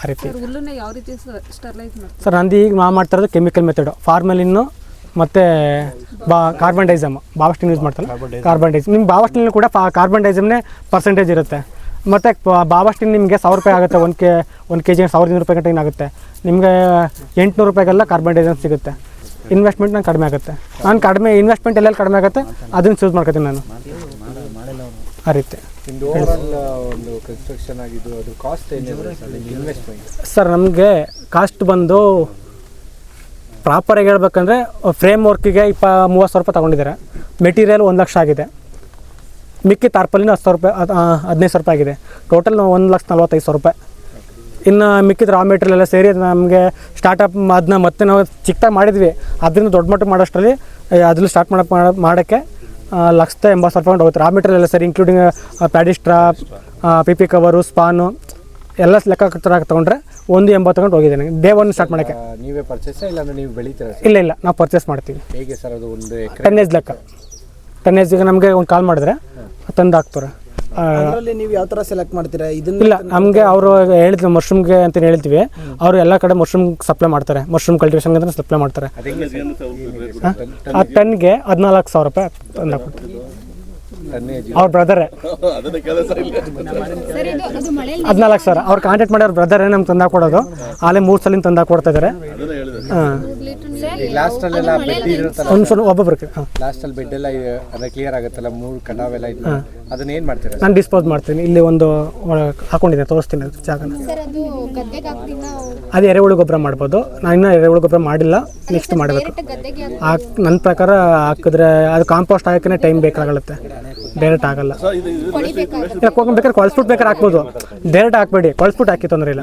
ಆ ರೀತಿ. ಹುಲ್ಲನ್ನ ಯಾವ ರೀತಿ ಸ್ಟರ್ಲೈಸ್ ಮಾಡ್ತಾರೆ? ಸರ್ ನಂದು ಈಗ ನಾವು ಮಾಡ್ತಾ ಇರೋದು ಕೆಮಿಕಲ್ ಮೆಥಡು ಫಾರ್ಮಲಿನ್ನು ಮತ್ತು ಬಾ ಕಾರ್ಬನ್ ಡೈಸಮ್ ಬಾವಸ್ಟಿನ್ ಯೂಸ್ ಮಾಡ್ತಾರೆ ಕಾರ್ಬನ್ ಡೈಸಮ್ ನಿಮ್ಮ ಬಾವಸ್ಟಿನ್ ಕೂಡ ಕಾರ್ಬನ್ ಡೈಸಮ್ನೇ ಪರ್ಸೆಂಟೇಜ್ ಇರುತ್ತೆ. ಮತ್ತು ಬಾವಸ್ಟಿನ್ ನಿಮಗೆ ಸಾವಿರ ರೂಪಾಯಿ ಆಗುತ್ತೆ ಒಂದು ಕೆ ಒಂದು ಕೆ ಜಿಗೆ ಸಾವಿರದ ಇನ್ನೂರು ರೂಪಾಯಿ ಗಂಟೆ ಆಗುತ್ತೆ. ನಿಮಗೆ ಎಂಟುನೂರು ರೂಪಾಯಿಗೆಲ್ಲ ಕಾರ್ಬನ್ ಡೈಸಮ್ ಸಿಗುತ್ತೆ. ಇನ್ವೆಸ್ಟ್ಮೆಂಟ್ ನಂಗೆ ಕಡಿಮೆ ಆಗುತ್ತೆ. ನಾನು ಕಡಿಮೆ ಇನ್ವೆಸ್ಟ್ಮೆಂಟ್ ಎಲ್ಲೆಲ್ಲಿ ಕಡಿಮೆ ಆಗುತ್ತೆ ಅದನ್ನು ಚೂಸ್ ಮಾಡ್ಕೋತೀನಿ ನಾನು. ಆ ರೀತಿ. ಸರ್ ನಮಗೆ ಕಾಸ್ಟ್ ಬಂದು ಪ್ರಾಪರಾಗಿ ಹೇಳ್ಬೇಕಂದ್ರೆ ಫ್ರೇಮ್ ವರ್ಕಿಗೆ ಇಪ್ಪ ಮೂವತ್ತು ಸಾವಿರ ರೂಪಾಯಿ ತೊಗೊಂಡಿದ್ದಾರೆ. ಮೆಟೀರಿಯಲ್ ಒಂದು ಲಕ್ಷ ಆಗಿದೆ. ಮಿಕ್ಕಿ ತಾರ್ಪಲಿನ ಹತ್ತು ಸಾವಿರ ರೂಪಾಯಿ ಹದ್- ಹದಿನೈದು ಸಾವಿರ ರೂಪಾಯಿ ಆಗಿದೆ. ಟೋಟಲ್ ಒಂದು ಲಕ್ಷ ನಲ್ವತ್ತೈದು ಸಾವಿರ ರೂಪಾಯಿ. ಇನ್ನು ಮಿಕ್ಕಿದ ರಾ ಮೆಟೀರಿಯಲ್ ಎಲ್ಲ ಸೇರಿ ನಮಗೆ ಸ್ಟಾರ್ಟಪ್ ಅದನ್ನ ಮತ್ತೆ ನಾವು ಚಿಕ್ಕದಾಗಿ ಮಾಡಿದ್ವಿ. ಅದರಿಂದ ದೊಡ್ಡ ಮಟ್ಟ ಮಾಡೋಷ್ಟರಲ್ಲಿ ಅದರಲ್ಲಿ ಸ್ಟಾರ್ಟ್ ಮಾಡಕ್ಕೆ ಮಾಡೋಕ್ಕೆ ಲಕ್ಷದ ಎಂಬತ್ತು ಸಾವಿರ ರೂಪಾಯಿ ಹೋಗುತ್ತೆ. ರಾ ಮೆಟೀರಿಯಲ್ ಎಲ್ಲ ಸರಿ including paddy straw P P cover spawn ಎಲ್ಲ ಲೆಕ್ಕ ತಗೊಂಡ್ರೆ ಒಂದು ಎಂಬತ್ತು ತಗೊಂಡು ಹೋಗಿದ್ದೇನೆ. ಡೇ ಒನ್ ಸ್ಟಾರ್ಟ್ ಮಾಡಕ್ಕೆ. ನೀವೇ ಪರ್ಚೇಸ್ ಇಲ್ಲಾಂದ್ರೆ ನೀವು ಬೆಳೀತೀರ ಇಲ್ಲ ಇಲ್ಲ. ನಾವು ಪರ್ಚೇಸ್ ಮಾಡ್ತೀವಿ. ಹೇಗೆ ಸರ್ ಅದು ಒಂದು ಟೆನ್ ಏಜ್ ಲೆಕ್ಕ. ಟೆನ್ನೇಜಿಗೆ ನಮಗೆ ಒಂದು ಕಾಲ್ ಮಾಡಿದ್ರೆ ತಂದು ಹಾಕ್ತಾರೆ. ಅದರಲ್ಲಿ ನೀವು ಯಾವ ಥರ ಸೆಲೆಕ್ಟ್ ಮಾಡ್ತೀರಾ? ಇದನ್ನ ಇಲ್ಲ ನಮಗೆ ಅವರು ಹೇಳಿದ್ರು ಮಶ್ರೂಮ್ಗೆ ಅಂತ ಹೇಳ್ತೀವಿ. ಅವರು ಎಲ್ಲ ಕಡೆ ಮಶ್ರೂಮ್ ಸಪ್ಲೈ ಮಾಡ್ತಾರೆ. ಮಶ್ರೂಮ್ ಕಲ್ಟಿವೇಶನ್ ಅಂತ ಸಪ್ಲೈ ಮಾಡ್ತಾರೆ. ಆ ಟನ್ಗೆ ಹದಿನಾಲ್ಕು ಸಾವಿರ ರೂಪಾಯಿ ತಂದು ಕೊಡ್ತಾರೆ ಅವ್ರ ಬ್ರದರೇ ಅದನ್ನ ಕೆಲಸ ಇಲ್ಲ. ಸರ್ ಇದು ಅದು ಮಳೆಯಲ್ಲಿ ಹದಿನಾಲ್ಕು ಸಾವಿರ. ಅವ್ರು ಕಾಂಟ್ಯಾಕ್ಟ್ ಮಾಡಿ ಅವ್ರ ಬ್ರದರೇ ನಮ್ಗೆ ತಂದು ಕೊಡೋದು ಆಲೆ ಮೂರು ಸಲ ತಂದು ಕೊಡ್ತಾ ಇದ್ದಾರೆ ಒಬ್ಬೊಬ್ರಿಗೆ ಹಾಂ. ಲಾಸ್ಟ್ ಅಲ್ಲಿ ಬೆಡ್ ಎಲ್ಲ ಅದೇ ಕ್ಲಿಯರ್ ಆಗುತ್ತಲ್ಲ ಮೂರು ಇದು ಅದನ್ನ ಏನ್ ಮಾಡ್ತೀರಾ? ನಾನು ಡಿಸ್ಪೋಸ್ ಮಾಡ್ತೀನಿ. ಇಲ್ಲಿ ಒಂದು ಹಾಕೊಂಡಿದ್ದೆ ಹಾಕೊಂಡಿದ್ದೀನಿ ತೋರಿಸ್ತೀನಿ ಅದು ಜಾಗನ. ಸರ್ ಅದು ಗದ್ದೆಗೆ ಹಾಕ್ತಿನ ಅದು ಎರೆಹುಳು ಗೊಬ್ಬರ ಮಾಡ್ಬೋದು. ನಾನು ಇನ್ನೂ ಎರೆಹುಳು ಗೊಬ್ಬರ ಮಾಡಿಲ್ಲ. ನೆಕ್ಸ್ಟ್ ಮಾಡಬೇಕು. ಹಾಕ್- ಹಾಕ್ ನನ್ನ ಪ್ರಕಾರ ಹಾಕಿದ್ರೆ ಅದು ಕಾಂಪೋಸ್ಟ್ ಹಾಕಕ್ಕೆ ಟೈಮ್ ಬೇಕಾಗುತ್ತೆ. ಡೈರೆಕ್ಟ್ ಆಗಲ್ಲ. ಯಾಕೆ ಇಲ್ಲ, ಕೊ- ಬೇಕಾದ್ರೆ ಕೊಳಸ್ಬಿಟ್ಟು ಬೇಕಾದ್ರೆ ಹಾಕ್ಬೋದು. ಡೈರೆಕ್ಟ್ ಹಾಕ್ಬೇಡಿ ಕೊಳಸ್ಬಿಟ್ಟು ಹಾಕಿ ತೊಂದರೆ ಇಲ್ಲ.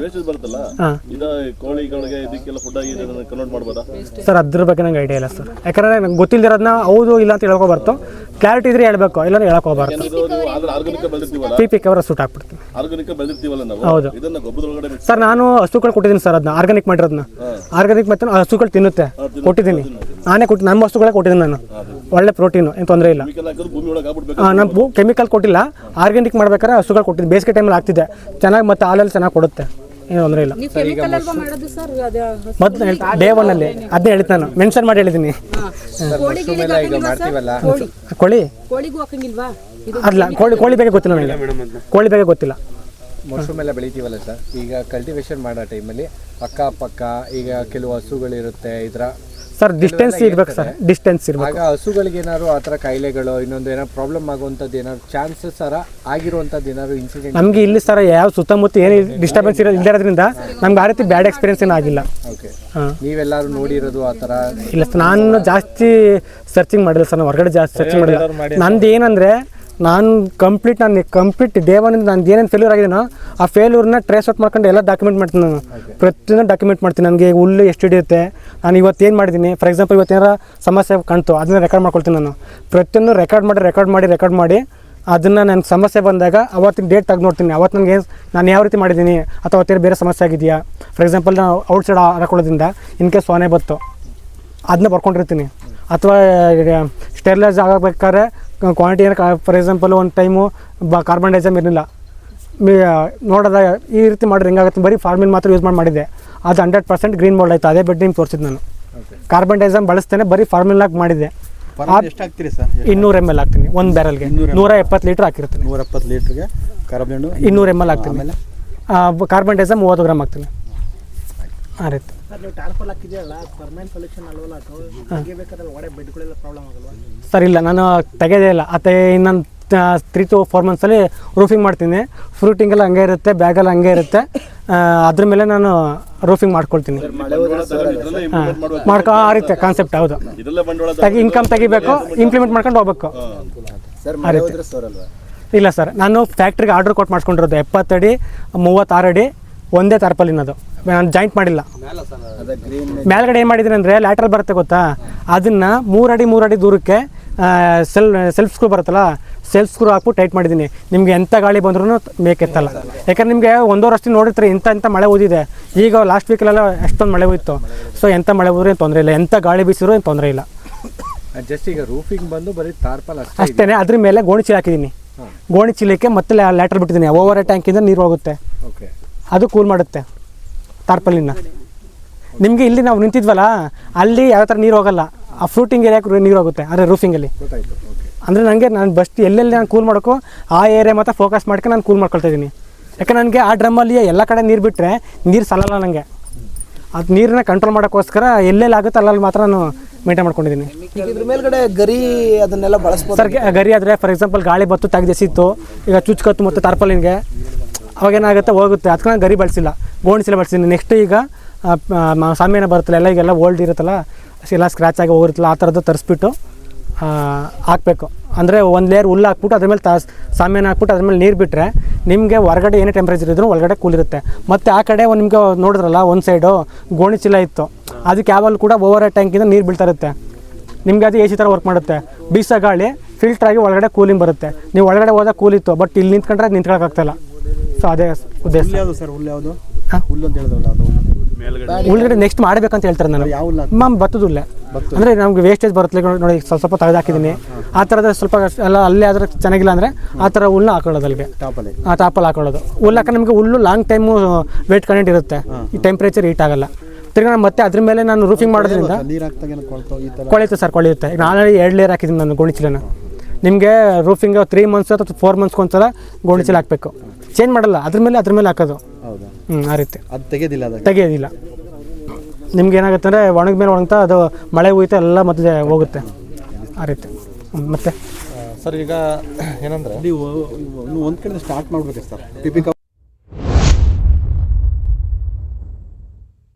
ಹಾಂ. ಇದ ಕೋಳಿಗಳಿಗೆ ಇದಕ್ಕೆಲ್ಲ ಫುಡ್ ಆಗಿ ಕನ್ವರ್ಟ್ ಮಾಡ್ಬೋದಾ? ಸರ್ ಅದ್ರ ಬಗ್ಗೆ ನಂಗೆ ಐಡಿಯಾ ಇಲ್ಲ ಸರ್. ಯಾಕಂದ್ರೆ ನಂಗೆ ಗೊತ್ತಿಲ್ದಿರೋದನ್ನ ಹೌದು ಇಲ್ಲ ಅಂತ ಹೇಳ್ಕೊಬಾರ್ದು ಕ್ಲಾರಿಟಿ ಇದ್ರೆ ಹೇಳ್ಬೇಕು ಇಲ್ಲಾಂದ್ರೆ ಹೇಳಕೋಬಾರ್ದು ಪಿ ಪಿ ಕವರ್ ಸೂಟ್ ಹಾಕ್ಬಿಡ್ತೀನಿ. ಆರ್ಗಾನಿಕ್ ಬೆಳೆದಿರ್ತೀವಲ್ಲ ನಾವು? ಹೌದು. ಇದನ್ನ ಗೊಬ್ಬರದೊಳಗಡೆ ಸರ್ ನಾನು ಹಸುಗಳು ಕೊಟ್ಟಿದ್ದೀನಿ ಸರ್ ಅದನ್ನ ಆರ್ಗಾನಿಕ್ ಮಾಡಿರೋದನ್ನ ಆರ್ಗಾನಿಕ್ ಮತ್ತೆ ಹಸುಗಳು ತಿನ್ನುತ್ತೆ. ಕೊಟ್ಟಿದ್ದೀನಿ. ನಾನೇ ಕೊಟ್ಟು ನಮ್ಮ ಹಸುಗಳೇ ಕೊಟ್ಟಿದ್ದೀನಿ ನಾನು. ಒಳ್ಳೆ ಪ್ರೋಟೀನು ಏನು ತೊಂದರೆ ಇಲ್ಲ. ಹಾಂ ನಾನು ಕೆಮಿಕಲ್ ಕೊಟ್ಟಿಲ್ಲ ಆರ್ಗ್ಯಾನಿಕ್ ಮಾಡ್ಬೇಕಾದ್ರೆ ಹಸುಗಳು ಕೊಟ್ಟಿದ್ದೆ ಬೇಸಿಗೆ ಟೈಮಲ್ಲಿ ಆಗ್ತಿದೆ ಚೆನ್ನಾಗಿ ಮತ್ತೆ ಹಾಲಲ್ಲಿ ಚೆನ್ನಾಗಿ ಕೊಡುತ್ತೆ. ಏನು ತೊಂದರೆ ಇಲ್ಲ. ಮತ್ತೆ ಡೇ ಅಲ್ವಾ ಅಲ್ಲಿ ಸರ್ ಅದು ಮೊದಲು ಡೇ ಒನ್ನಲ್ಲಿ ಅದನ್ನೇ ಹೇಳಿದ್ ನಾನು. ಮೆನ್ಷನ್ ಮಾಡಿ ಹೇಳಿದ್ದೀನಿ. ಮಶ್ರೂಮ್ ಎಲ್ಲ ಈಗ ಮಾಡ್ತೀವಲ್ಲ? ಕೋಳಿ. ಅಲ್ಲ ಕೋಳಿ ಕೋಳಿ ಬಗ್ಗೆ ಗೊತ್ತಿಲ್ಲ ನನಗೆ. ಕೋಳಿ ಬಗ್ಗೆ ಗೊತ್ತಿಲ್ಲ. ಮಶ್ರೂಮ್ ಎಲ್ಲ ಬೆಳಿತೀವಲ್ಲ ಸರ್ ಈಗ ಕಲ್ಟಿವೇಶನ್ ಮಾಡೋ ಟೈಮಲ್ಲಿ ಅಕ್ಕ ಪಕ್ಕ ಈಗ ಕೆಲವು ಹಸುಗಳಿರುತ್ತೆ ಇದ್ರ ಸರ್ ಡಿಸ್ಟೆನ್ಸ್ ಇರ್ಬೇಕು ಸರ್ ಡಿಸ್ಟೆನ್ಸ್ ಇರ್ಬೇಕು. ಆಗ ಹಸುಗಳಿಗೆ ಏನಾದ್ರು ಆ ಥರ ಕಾಯಿಲೆಗಳು ಇನ್ನೊಂದು ಏನಾದ್ರು ಪ್ರಾಬ್ಲಮ್ ಆಗುವಂಥದ್ದು ಏನಾದ್ರು ಚಾನ್ಸಸ್ ಸರ ಆಗಿರುವಂಥದ್ದು ಏನಾದ್ರು ಇನ್ಸಿಡೆಂಟ್ ನಮಗೆ ಇಲ್ಲಿ ಸರ್ ಯಾವ ಸುತ್ತಮುತ್ತ ಏನು ಡಿಸ್ಟರ್ಬೆನ್ಸ್ ಇರೋ ಇಲ್ಲದ್ರಿಂದ ನಮ್ಗೆ ಆ ರೀತಿ ಬ್ಯಾಡ್ ಎಕ್ಸ್ಪೀರಿಯನ್ಸ್ ಏನೂ ಆಗಿಲ್ಲ. ಓಕೆ ಹಾಂ. ನೀವೆಲ್ಲರೂ ನೋಡಿರೋದು ಆ ಥರ? ಇಲ್ಲ ಸರ್ ನಾನು ಜಾಸ್ತಿ ಸರ್ಚಿಂಗ್ ಮಾಡಿಲ್ಲ ಸರ್ ನಾನು ಹೊರಗಡೆ ಜಾಸ್ತಿ ಸರ್ಚಿಂಗ್ ಮಾಡಿಲ್ಲ. ನಂದು ಏನಂದರೆ ನಾನು ಕಂಪ್ಲೀಟ್ ನಾನು ಕಂಪ್ಲೀಟ್ ದೇವನಿಂದ ನಾನು ಏನೇನು ಫೇಲ್ಯೂರ್ ಆಗಿದ್ದೀನೋ ಆ ಫೇಲ್ಯೂರ್ನ ಟ್ರೇಸ್ ಔಟ್ ಮಾಡ್ಕೊಂಡು ಎಲ್ಲ ಡಾಕ್ಯುಮೆಂಟ್ ಮಾಡ್ತೀನಿ ನಾನು. ಪ್ರತಿಯೊಂದು ಡಾಕ್ಯುಮೆಂಟ್ ಮಾಡ್ತೀನಿ. ನನಗೆ ಹುಲ್ಲು ಎಷ್ಟು ಹಿಡಿಯುತ್ತೆ? ನಾನು ಇವತ್ತು ಏನು ಮಾಡಿದ್ದೀನಿ? ಫಾರ್ ಎಕ್ಸಾಂಪಲ್ ಇವತ್ತೇನಾರ ಸಮಸ್ಯೆ ಕಾಣ್ತು ಅದನ್ನ ರೆಕಾರ್ಡ್ ಮಾಡ್ಕೊಳ್ತೀನಿ ನಾನು. ಪ್ರತಿಯೊಂದು ರೆಕಾರ್ಡ್ ಮಾಡಿ ರೆಕಾರ್ಡ್ ಮಾಡಿ ರೆಕಾರ್ಡ್ ಮಾಡಿ ಅದನ್ನು ನನಗೆ ಸಮಸ್ಯೆ ಬಂದಾಗ ಅವತ್ತಿನ ಡೇಟ್ ತೆಗೆದು ನೋಡ್ತೀನಿ. ಅವತ್ತು ನನಗೆ ನಾನು ಯಾವ ರೀತಿ ಮಾಡಿದ್ದೀನಿ? ಅಥವಾ ಅವತ್ತೇನು ಬೇರೆ ಸಮಸ್ಯೆ ಆಗಿದೆಯಾ? ಫಾರ್ ಎಕ್ಸಾಂಪಲ್ ನಾವು ಔಟ್ಸೈಡ್ ಹಾಕೊಳ್ಳೋದ್ರಿಂದ ಇನ್ ಕೇಸ್ ಸೋನೆ ಬತ್ತು ಅದನ್ನ ಬರ್ಕೊಂಡಿರ್ತೀನಿ. ಅಥವಾ ಸ್ಟೆರ್ಲೈಸ್ ಆಗಬೇಕಾದ್ರೆ ಕ್ವಾಂಟಿಟಿ ಏನು ಫಾರ್ ಎಕ್ಸಾಂಪಲ್ ಒಂದು ಟೈಮು ಬ ಕಾರ್ಬನ್ ಡೈಸಮ್ ಇರಲಿಲ್ಲ. ಮೀ ನೋಡೋದ ಈ ರೀತಿ ಮಾಡಿದ್ರೆ ಹೆಂಗಾಗುತ್ತೆ? ಬರೀ ಫಾರ್ಮಿನ್ ಮಾತ್ರ ಯೂಸ್ ಮಾಡಿ ಮಾಡಿದ್ದೆ. ಅದು ಹಂಡ್ರೆಡ್ ಪರ್ಸೆಂಟ್ ಗ್ರೀನ್ ಬೋಲ್ಡ್ ಆಯಿತು. ಅದೇ ಬೆಡ್ ನಿಮ್ಗೆ ತೋರಿಸಿದ್ದು ನಾನು. ಕಾರ್ಬನ್ ಡೈಸಮ್ ಬಳಸ್ತೇನೆ ಬರೀ ಎಷ್ಟು ಹಾಕ್ತೀರಿ ಸರ್? ಇನ್ನೂರು ಎಂ ಎಲ್ ಹಾಕ್ತೀನಿ. ಒಂದು ಬ್ಯಾರಲ್ಗೆ ನೂರ ಎಪ್ಪತ್ತು ಲೀಟ್ರ್ ಹಾಕಿರ್ತೀನಿ. ನೂರ ಎಪ್ಪತ್ತು ಲೀಟ್ರಿಗೆ ಕಾರ್ಬನ್ ಇನ್ನೂರು ಎಂ ಎಲ್ ಹಾಕ್ತೀನಿ. ಕಾರ್ಬನ್ ಡೈಸಮ್ ಮೂವತ್ತು ಗ್ರಾಮ್ ಹಾಕ್ತೀನಿ. ಆ ರೀತಿ. ಟಾರ್ಪಲ್ ಹಾಕಿದೆಯಲ್ಲ ಪರ್ಮನೆಂಟ್ ಸೊಲ್ಯೂಷನ್ ಅಲ್ವಲ್ಲ ತೆಗಿಬೇಕಾದ್ರೆ ಒಡೆ ಬೆಡ್ಗಳೆಲ್ಲ ಪ್ರಾಬ್ಲಮ್ ಆಗಲ್ವಾ? ಸರ್ ಇಲ್ಲ ನಾನು ತೆಗೆದೇ ಇಲ್ಲ. ಅತ್ತೆ ಇನ್ನೊಂದು ತ್ರೀ ಟು ಫೋರ್ ಮಂತ್ಸಲ್ಲಿ ರೂಫಿಂಗ್ ಮಾಡ್ತೀನಿ. ಫ್ರೂಟಿಂಗ್ ಎಲ್ಲ ಹಂಗೆ ಇರುತ್ತೆ ಬ್ಯಾಗೆಲ್ಲ ಹಂಗೆ ಇರುತ್ತೆ. ಆ, ಅದ್ರ ಮೇಲೆ ನಾನು ರೂಫಿಂಗ್ ಮಾಡ್ಕೊಳ್ತೀನಿ. ಮಾಡ್ಕೊ ಆ ರೀತಿ ಕಾನ್ಸೆಪ್ಟ್ ಹೌದು. ಬಂಡವಾಳ ತೆಗಿ ಇನ್ಕಮ್ ತೆಗಿಬೇಕು ಇಂಪ್ಲಿಮೆಂಟ್ ಮಾಡ್ಕೊಂಡು ಹೋಗ್ಬೇಕು. ಸರ್ ಆ ರೀತಿ. ಸರ್ ಇಲ್ಲ ಸರ್. ನಾನು ಫ್ಯಾಕ್ಟ್ರಿಗೆ ಆರ್ಡರ್ ಕೊಟ್ಟು ಮಾಡ್ಕೊಂಡಿರೋದು ಎಪ್ಪತ್ತಡಿ ಮೂವತ್ತಾರು ಅಡಿ ಒಂದೇ ತಾರ್ಪಲಿನದು ನಾನು ಜಾಯಿಂಟ್ ಮಾಡಿಲ್ಲ. ಮೇಲ್ಗಡೆ ಏನು ಮಾಡಿದ್ದೀನಿ ಅಂದರೆ ಲ್ಯಾಟ್ರಲ್ ಬರುತ್ತೆ ಗೊತ್ತಾ? ಅದನ್ನು ಮೂರಡಿ ಮೂರಡಿ ದೂರಕ್ಕೆ ಸೆಲ್ ಸೆಲ್ಫ್ ಸ್ಕ್ರೂ ಬರುತ್ತಲ್ಲ ಸೆಲ್ಫ್ ಸ್ಕ್ರೂ ಹಾಕ್ಬಿಟ್ಟು ಟೈಟ್ ಮಾಡಿದ್ದೀನಿ. ನಿಮಗೆ ಎಂಥ ಗಾಳಿ ಬಂದ್ರೂ ಮೇಕೆತ್ತಲ್ಲ ಯಾಕಂದ್ರೆ ನಿಮಗೆ ಒಂದೂವರೆ ವರ್ಷ ನೋಡಿರ್ತೀರಿ ಇಂಥ ಇಂಥ ಮಳೆ ಓದಿದೆ ಈಗ ಲಾಸ್ಟ್ ವೀಕಲ್ಲೆಲ್ಲ ಅಷ್ಟೊಂದು ಮಳೆ ಹೋಯಿತು ಸೊ ಎಂಥ ಮಳೆ ಹೋದ್ರೂ ಏನು ತೊಂದರೆ ಇಲ್ಲ. ಎಂಥ ಗಾಳಿ ಬೀಸಿದ್ರು ಏನು ತೊಂದರೆ ಇಲ್ಲ. ಜಸ್ಟ್ ಈಗ ರೂಫಿಂಗ್ ಬಂದು ಬರೀ ತಾರ್ಪಲ್ ಅಷ್ಟೇ ಅದ್ರ ಮೇಲೆ ಗೋಣಿ ಚೀಲ ಹಾಕಿದ್ದೀನಿ. ಗೋಣಿ ಚೀಲಕ್ಕೆ ಮತ್ತೆ ಲ್ಯಾಟ್ರ್ ಬಿಟ್ಟಿದ್ದೀನಿ. ಓವರ್ ಟ್ಯಾಂಕಿಂದ ನೀರು ಹೋಗುತ್ತೆ. ಅದು ಕೂಲ್ ಮಾಡುತ್ತೆ. ತಾರ್ಪಲಿನ ನಿಮಗೆ ಇಲ್ಲಿ ನಾವು ನಿಂತಿದ್ವಲ್ಲ ಅಲ್ಲಿ ಯಾವ ಥರ ನೀರು ಹೋಗಲ್ಲ. ಆ ಫ್ರೂಟಿಂಗ್ ಏರಿಯಾಕ್ಕೆ ನೀರು ಹೋಗುತ್ತೆ ಅಂದರೆ ರೂಫಿಂಗಲ್ಲಿ ಅಂದರೆ ನನಗೆ ನಾನು ಬಸ್ಟ್ ಎಲ್ಲೆಲ್ಲಿ ನಾನು ಕೂಲ್ ಮಾಡೋಕ್ಕೋ ಆ ಏರಿಯಾ ಮಾತ್ರ ಫೋಕಸ್ ಮಾಡ್ಕೊಂಡು ನಾನು ಕೂಲ್ ಮಾಡ್ಕೊಳ್ತಾ ಇದ್ದೀನಿ. ಯಾಕಂದ್ರೆ ನನಗೆ ಆ ಡ್ರಮ್ಮಲ್ಲಿ ಎಲ್ಲ ಕಡೆ ನೀರು ಬಿಟ್ಟರೆ ನೀರು ಸಲ್ಲಲ್ಲ ನನಗೆ ಅದು ನೀರನ್ನ ಕಂಟ್ರೋಲ್ ಮಾಡೋಕ್ಕೋಸ್ಕರ ಎಲ್ಲೆಲ್ಲಿ ಆಗುತ್ತೆ ಅಲ್ಲಲ್ಲಿ ಮಾತ್ರ ನಾನು ಮೇಂಟೈನ್ ಮಾಡ್ಕೊಂಡಿದ್ದೀನಿ. ಇದ್ರ ಮೇಲ್ಗಡೆ ಗರಿ ಅದನ್ನೆಲ್ಲ ಬಳಸ್ಬೋದು. ಸರ್ ಗರಿ ಆದರೆ ಫಾರ್ ಎಕ್ಸಾಂಪಲ್ ಗಾಳಿ ಬತ್ತು ತೆಗೆದೆಸಿತ್ತು ಈಗ ಚುಚ್ಕತ್ತು ಮತ್ತು ತಾರ್ಪಲಿನ್ಗೆ ಅವಾಗೇನಾಗುತ್ತೆ, ಹೋಗುತ್ತೆ. ಅದಕ್ಕೆ ಗರಿ ಬಳಸಿಲ್ಲ. ಗೋಣಿಸಿಲ್ಲ ಬಳಸಿದ್ದೀನಿ. ನೆಕ್ಸ್ಟ್ ಈಗ ಸಾಮಾನ್ಯ ಬರುತ್ತಲ್ಲ, ಎಲ್ಲ, ಈಗೆಲ್ಲ ಓಲ್ಡ್ ಇರುತ್ತಲ್ಲ, ಎಲ್ಲ ಸ್ಕ್ರ್ಯಾಚ್ ಆಗಿ ಹೋಗಿರುತ್ತಲ್ಲ, ಆ ಥರದ್ದು ತರಿಸ್ಬಿಟ್ಟು ಹಾಕಬೇಕು. ಅಂದರೆ ಒಂದು ಲೇಯರ್ ಹುಲ್ಲು ಹಾಕ್ಬಿಟ್ಟು ಅದ್ರ ಮೇಲೆ ತಾ ಸಾಮಿಯಾನ ಹಾಕ್ಬಿಟ್ಟು ಅದ್ರ ಮೇಲೆ ನೀರು ಬಿಟ್ಟರೆ ನಿಮಗೆ ಹೊರಗಡೆ ಏನೇ ಟೆಂಪ್ರೇಚರ್ ಇದ್ರೂ ಒಳಗಡೆ ಕೂಲಿರುತ್ತೆ ಮತ್ತು ಆ ಕಡೆ ಒಂದು ನಿಮಗೆ ನೋಡಿದ್ರಲ್ಲ, ಒಂದು ಸೈಡು ಗೋಣಿ ಚೀಲ ಇತ್ತು. ಅದಕ್ಕೆ ಯಾವಾಗಲೂ ಕೂಡ ಓವರ್ ಟ್ಯಾಂಕಿಂದ ನೀರು ಬೀಳ್ತಾ ಇರುತ್ತೆ. ನಿಮಗೆ ಅದು ಎ ಸಿ ಥರ ವರ್ಕ್ ಮಾಡುತ್ತೆ. ಬೀಸ ಗಾಳಿ ಫಿಲ್ಟ್ರಾಗಿ ಒಳಗಡೆ ಕೂಲಿಂಗ್ ಬರುತ್ತೆ. ನೀವು ಒಳಗಡೆ ಹೋದಾಗ ಕೂಲಿತ್ತು ಬಟ್ ಇಲ್ಲಿ ನಿಂತ್ಕೊಂಡ್ರೆ ನಿಂತ್ಕೊಳಕ್ಕಾಗ್ತಾಯಿಲ್ಲ ಸೊ ಅದೇ ಉದ್ದೇಶ. ಯಾವುದು ಸರ್? ಹುಲ್ಲು ಯಾವುದು? ಹಾ? ಹುಲ್ಲು ಅಂತ ಹೇಳಿದ್ರಲ್ಲ ಅದು ಉಳ್ಳಗಡೆ ನೆಕ್ಸ್ಟ್ ಮಾಡ್ಬೇಕಂತ ಹೇಳ್ತಾರೆ ನಾನು ಯಾವ ಹುಲ್ಲು ಮ್ಯಾಮ್ ಅಂದರೆ ನಮ್ಗೆ ವೇಸ್ಟೇಜ್ ಬರುತ್ತೆ ನೋಡಿ ಸ್ವಲ್ಪ ಸ್ವಲ್ಪ ತೆಗೆದು ಹಾಕಿದ್ದೀನಿ. ಆ ಥರದ ಸ್ವಲ್ಪ ಎಲ್ಲ ಅಲ್ಲೇ ಆದ್ರೆ ಚೆನ್ನಾಗಿಲ್ಲ ಅಂದರೆ ಆ ಥರ ಹುಲ್ಲು ಹಾಕೊಳ್ಳೋದು ಅಲ್ಲಿಗೆ. ಟಾಪಲ್ಲಿ. ಆ ಟಾಪಲ್ಲಿ ಹಾಕೊಳ್ಳೋದು. ಹುಲ್ಲು ಹಾಕಿ ನಮಗೆ ಹುಲ್ಲು ಲಾಂಗ್ ಟೈಮು ವೇಟ್ ಕಂಟೆಂಟ್ ಇರುತ್ತೆ. ಈ ಟೆಂಪ್ರೇಚರ್ ಹೀಟ್ ಆಗಲ್ಲ. ತಿರ್ಗಿ ನಾನು ಮತ್ತೆ ಅದ್ರ ಮೇಲೆ ನಾನು ರೂಫಿಂಗ್ ಮಾಡೋದ್ರಿಂದ ನೀರು ಹಾಕ್ದಾಗ ಏನೋ ಕೊಳ್ತೋ ಈ ಥರ ಕೊಳೆಯುತ್ತೆ ಸರ್ ಕೊಳೆಯುತ್ತೆ. ಈಗ ನಾನು ಎರಡು ಲೇಯರ್ ಹಾಕಿದ್ದೀನಿ ನಾನು ಗೋಣಿಚೀಲನ. ನಿಮಗೆ ರೂಫಿಂಗ್ ತ್ರೀ ಮಂತ್ಸ್ ಅಥವಾ ಫೋರ್ ಮಂತ್ಸ್ಗೆ ಒಂದ್ಸಲ ಗೋಣಿಚೀಲ ಹಾಕಬೇಕು. ಚೇಂಜ್ ಮಾಡಲ್ಲ ಅದ್ರ ಮೇಲೆ ಅದ್ರ ಮೇಲೆ ಹಾಕೋದು. ಹೌದಾ? ಹ್ಞೂ ಆ ರೀತಿ. ಅದು ತೆಗೆದಿಲ್ಲ ಅದಾಗ ತೆಗೆಯೋದಿಲ್ಲ ನಿಮ್ಗೆ ಏನಾಗುತ್ತೆ ಅಂದರೆ ಒಣಗಿದ ಮೇಲೆ ಒಣಗ್ತಾ ಅದು ಮಳೆ ಹೋಯ್ತಾ ಎಲ್ಲ ಮತ್ತೆ ಹೋಗುತ್ತೆ. ಆ ರೀತಿ. ಹ್ಮ್, ಮತ್ತೆ ಸರ್ ಈಗ ಏನಂದ್ರೆ ನೀವು ಒಂದು ಕಡೆ ಸ್ಟಾರ್ಟ್ ಮಾಡ್ಬೇಕು ಸರ್. ಟಿಪಿಕಲ್